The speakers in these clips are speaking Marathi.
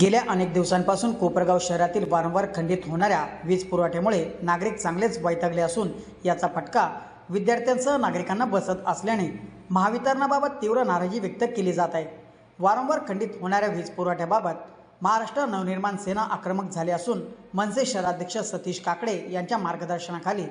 गेल्या अनेक दिवसांपासून कोपरगाव शहरातील वारंवार खंडित होणाऱ्या वीज पुरवठ्यामुळे नागरिक चांगलेच वैतागले असून याचा फटका विद्यार्थ्यांसह नागरिकांना बसत असल्याने महावितरणाबाबत तीव्र नाराजी व्यक्त केली जात आहे. वारंवार खंडित होणाऱ्या वीज पुरवठ्याबाबत महाराष्ट्र नवनिर्माण सेना आक्रमक झाले असून मनसे शहराध्यक्ष सतीश काकडे यांच्या मार्गदर्शनाखाली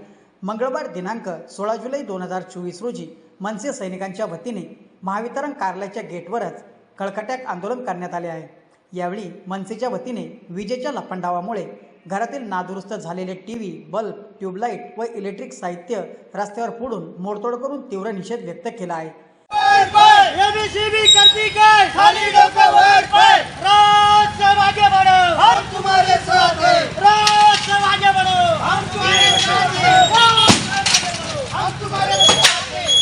मंगळवार दिनांक सोळा जुलै दोन हजार चोवीस रोजी मनसे सैनिकांच्या वतीने महावितरण कार्यालयाच्या गेटवरच कळकट्याक आंदोलन करण्यात आले आहे. यावेळी मनसेच्या वतीने विजेच्या लपंडावामुळे घरातील नादुरुस्त झालेले टी व्ही बल्ब ट्यूबलाईट व इलेक्ट्रिक साहित्य रस्त्यावर फोडून मोडतोड करून तीव्र निषेध व्यक्त केला आहे वर पाय एबीसीबी करती काय खाली डोकं वर पाय राज सब आगे बढ़ो हम तुम्हारे साथ हैं राज सब आगे बढ़ो हम तुम्हारे साथ हैं हम तुम्हारे साथ हैं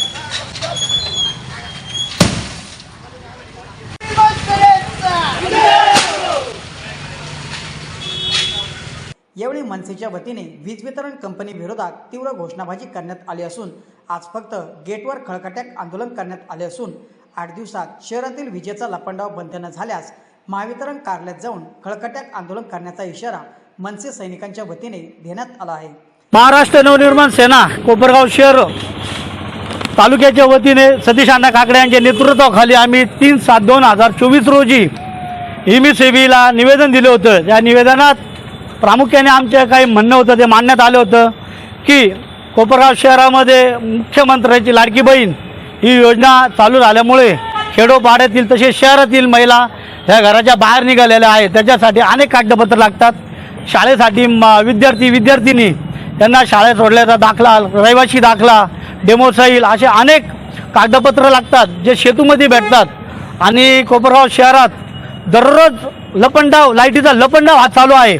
यावेळी मनसेच्या वतीने वीज वितरण कंपनी विरोधात तीव्र घोषणाबाजी करण्यात आली असून आज फक्त गेटवर खळकट्याक आंदोलन करण्यात आले असून आठ दिवसात शहरातील विजेचा लपंडाव बंद न झाल्यास महावितरण कार्यालयात जाऊन खळकट्याक आंदोलन करण्याचा इशारा मनसे सैनिकांच्या वतीने देण्यात आला आहे. महाराष्ट्र नवनिर्माण सेना कोपरगाव शहर तालुक्याच्या वतीने सतीश अण्णा काकडे यांच्या नेतृत्वाखाली आम्ही तीन सात दोन हजार चोवीस रोजी हिमी सेवीला निवेदन दिलं होतं. या निवेदनात प्रामुख्याने आमचं काही म्हणणं होतं ते मांडण्यात आलं होतं की कोपरगाव शहरामध्ये मुख्यमंत्र्याची लाडकी बहीण ही योजना चालू झाल्यामुळे खेडोपाड्यातील तसेच शहरातील महिला ह्या घराच्या बाहेर निघालेल्या आहेत. त्याच्यासाठी अनेक कागदपत्र लागतात. शाळेसाठी विद्यार्थी विद्यार्थिनी त्यांना शाळेत सोडल्याचा दाखला रहिवाशी दाखला डेमोसाईल असे अनेक कागदपत्र लागतात जे शेतूमध्ये भेटतात. आणि कोपरगाव शहरात दररोज लपंडाव लाईटीचा लपंडाव हा चालू आहे.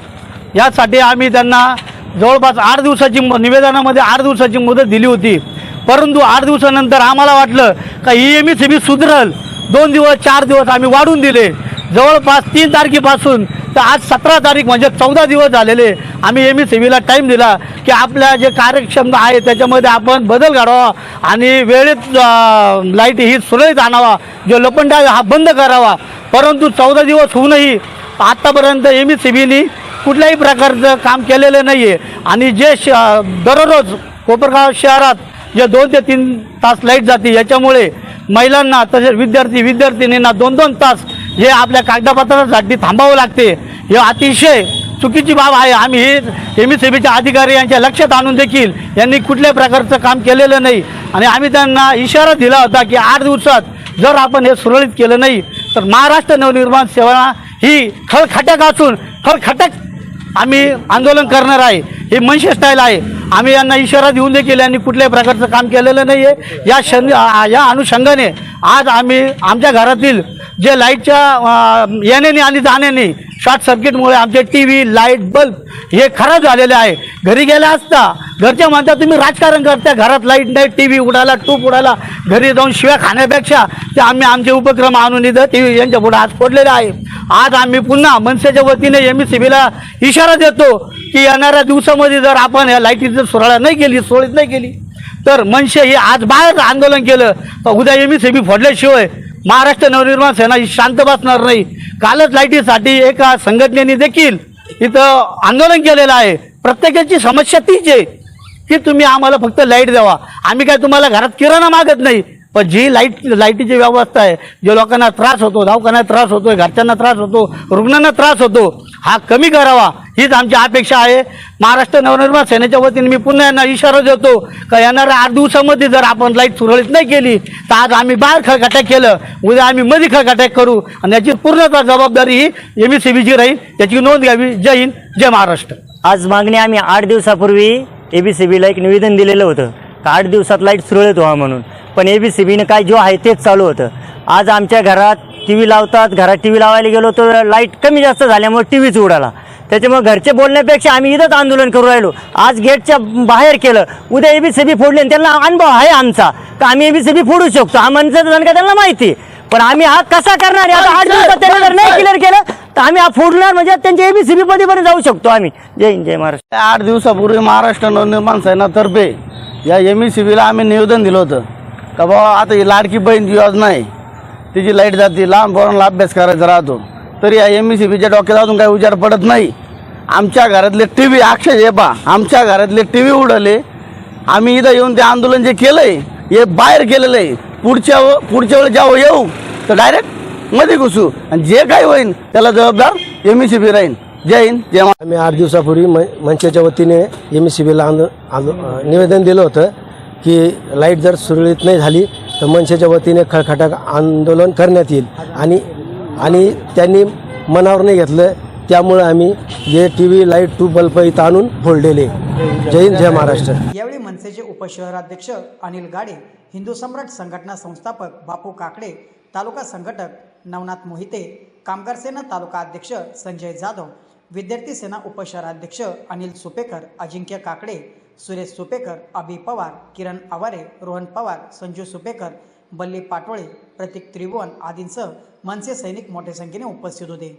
यासाठी आम्ही त्यांना जवळपास आठ दिवसाची निवेदनामध्ये आठ दिवसाची मुदत दिली होती. परंतु आठ दिवसानंतर आम्हाला वाटलं का ई एम ई बी सुधरल. दोन दिवस चार दिवस आम्ही वाढून दिले. जवळपास तीन तारखेपासून तर आज सतरा तारीख म्हणजे चौदा दिवस झालेले आम्ही एम ई सी बीला टाईम दिला की आपल्या जे कार्यक्षमता आहे त्याच्यामध्ये आपण बदल घडावा आणि वेळेत लाइट ही सुरळीत आणावा जो लपंडा हा बंद करावा. परंतु चौदा दिवस होऊनही आत्तापर्यंत एम ई सी बीनी कुठल्याही प्रकारचं काम केलेलं नाही आहे आणि जे श दररोज कोपरगाव शहरात जे दोन ते तीन तास लाइट जाते याच्यामुळे महिलांना तसेच विद्यार्थी विद्यार्थिनींना दोन दोन तास हे आपल्या कागदपत्रासाठी थांबावं लागते. हे अतिशय चुकीची बाब आहे. आम्ही हे एम सी बीच्या अधिकारी यांच्या लक्षात आणून देखील यांनी कुठल्याही प्रकारचं काम केलेलं नाही. आणि आम्ही त्यांना इशारा दिला होता की आठ दिवसात जर आपण हे सुरळीत केलं नाही तर महाराष्ट्र नवनिर्माण सेवा ही खळखटक असून खळखटक आम्ही आंदोलन करणार आहे. हे मनसे स्टाईल आहे. आम्ही यांना इशारा देऊन देखील यांनी कुठल्याही प्रकारचं काम केलेलं नाही आहे या शन या अनुषंगाने आज आम्ही आमच्या घरातील जे लाईटच्या येण्याने आणि जाण्याने शॉर्ट सर्किटमुळे आमचे टी व्ही लाइट बल्ब हे खराब झालेले आहे. घरी गेला असता घरच्या म्हणतात तुम्ही राजकारण करता घरात लाइट नाही टी व्ही उडाला टूप उडाला घरी जाऊन शिव्या खाण्यापेक्षा ते आम्ही आमचे उपक्रम आणून इथं टी व्ही यांच्या पुढे आज फोडलेले आहे. आज आम्ही पुन्हा मनसेच्या वतीने एम सी बीला इशारा देतो की येणाऱ्या दिवसामध्ये जर आपण या लाईटीचं सुरळा नाही केली सोळीत नाही केली तर मनसे हे आज बाहेर आंदोलन केलं. तर उद्या एम सी बी फोडल्याशिवाय महाराष्ट्र नवनिर्माण सेना ही शांत बसणार नाही. कालच लाईटीसाठी एका संघटनेने देखील इथं आंदोलन केलेलं आहे. प्रत्येकाची समस्या तीच आहे की तुम्ही आम्हाला फक्त लाइट द्यावा. आम्ही काय तुम्हाला घरात किराणा मागत नाही. पण जी लाइट लाईटीची व्यवस्था आहे जे लोकांना त्रास होतो दवाखान्यात त्रास होतो घरच्यांना त्रास होतो रुग्णांना त्रास होतो हा कमी करावा हीच आमची अपेक्षा आहे. महाराष्ट्र नवनिर्माण सेनेच्या वतीने मी पुन्हा यांना इशारा देतो का येणाऱ्या आठ दिवसामध्ये जर आपण लाइट सुरळीत नाही केली तर आज आम्ही बाहेर खळखटाक केलं उद्या आम्ही मध्ये खळखटाक करू. आणि याची पूर्णतः जबाबदारी ही एम सी बीची राहील त्याची नोंद घ्यावी. जय हिंद जय महाराष्ट्र. आज मागणी आम्ही आठ दिवसापूर्वी ए बी सी बीला एक निवेदन दिलेलं होतं का आठ दिवसात लाइट सुरळीत व्हा म्हणून. पण ए बी सी बीनं काय जो आहे तेच चालू होतं. आज आमच्या घरात टी व्ही लावतात घरात टी व्ही लावायला गेलो तर लाइट कमी जास्त झाल्यामुळे टी व्हीच उडाला. त्याच्यामुळे घरचे बोलण्यापेक्षा आम्ही इथंच आंदोलन करू राहिलो. आज गेटच्या बाहेर केलं उद्या एबीसीबी फोडली आणि त्यांना अनुभव आहे आमचा. का आम्ही एबीसीबी फोडू शकतो. हा मनसेचं का त्यांना माहिती पण आम्ही हा कसा करणार आहे? आता आठ दिवसात त्यांनी जर नाही क्लिअर केलं तर आम्ही हा फोडणार म्हणजे त्यांच्या एबीसीबी मध्ये पण जाऊ शकतो आम्ही. जय हिंद जय महाराष्ट्र. आठ दिवसापूर्वी महाराष्ट्र नवनिर्माण सेनातर्फे या एम ई सी बीला आम्ही निवेदन दिलं होतं. का बाबा आता ही लाडकी बहीण योजना आहे. तिची लाइट जाते लहान पोरांना अभ्यास करायचा राहतो. तरी या एम ई सी बीच्या डोक्यात अजून काही उजाड पडत नाही. आमच्या घरातले टी व्ही अक्षय हे पा आमच्या घरातले टी व्ही उडवले. आम्ही इथं येऊन ते आंदोलन जे केलंय हे बाहेर केलेलं आहे. पुढच्या व- पुढच्या वेळेस जेव्हा येऊ तर डायरेक्टमध्ये घुसू. आणि जे काही होईल त्याला जबाबदार एम ई सी बी राहील जय हिंद जय आम्ही आठ दिवसापूर्वी म मंचाच्या वतीने एम ई सी बीला आंदो आंदो निवेदन दिलं होतं की लाइट जर सुरळीत नाही झाली तर मनसेच्या वतीने खळखटाक आंदोलन करण्यात येईल. आणि आणि त्यांनी मनावर नाही घेतलं त्यामुळे आम्ही जे T V light two bulb इथं आणून फोडलेले जय हिंद जय महाराष्ट्र. यावेळी मनसेचे उपशहराध्यक्ष अनिल गाडे हिंदू सम्राट संघटना संस्थापक बापू काकडे तालुका संघटक नवनाथ मोहिते कामगार सेना तालुका अध्यक्ष संजय जाधव विद्यार्थी सेना उपशहराध्यक्ष अनिल सुपेकर अजिंक्य काकडे सुरेश सुपेकर अभि पवार किरण आवारे रोहन पवार संजू सुपेकर बल्ली पाटोळे प्रतीक त्रिभुवन आदींसह मनसे सैनिक मोठ्या संख्येने उपस्थित होते.